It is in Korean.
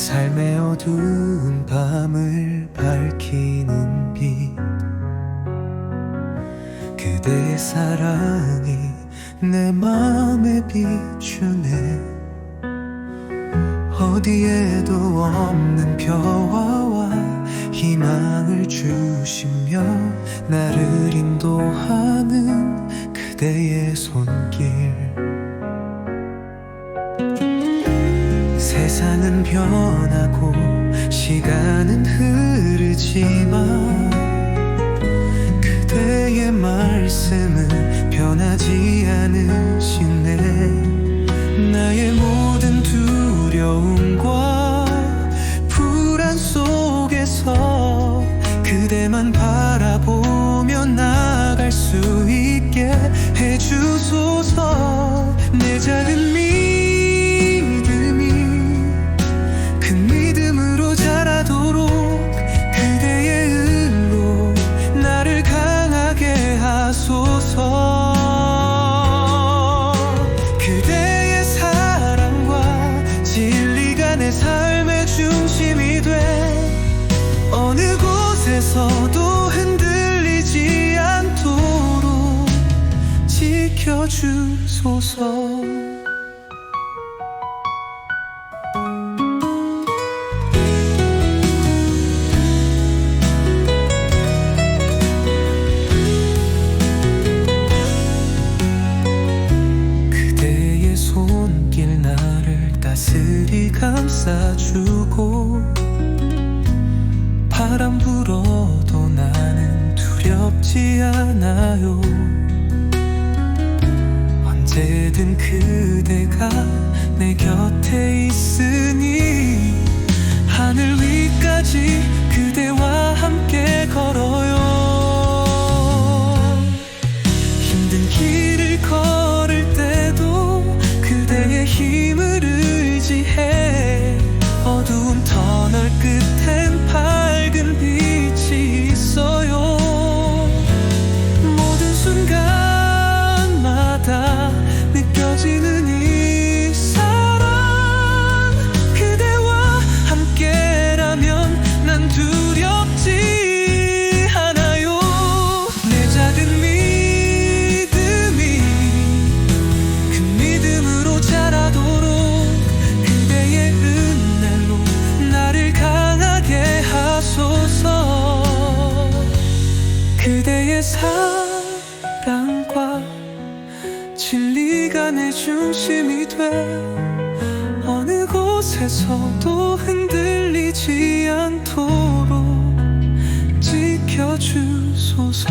내 삶의 어두운 밤을 밝히는 빛. 그대의 사랑이 내 마음에 비추네. 어디에도 없는 평화와 희망을 주시며 나를 인도하는 그대의 손길 세상은 변하고 시간은 흐르지만 그대의 말씀은 변하지 않으시네 나의 모든 두려움과 불안 속에서 그대만 바라보며 나갈 수 있게 해주소서. 내 작은 내 삶의 중심이 돼. 어느 곳에서도 흔들리지 않도록 지켜주소서 감싸주고 바람 불어도 나는 두렵지 않아요. 언제든 그대가 내 곁에 있으니 사랑과 진리가 내 중심이 돼. 어느 곳에서도 흔들리지 않도록 지켜주소서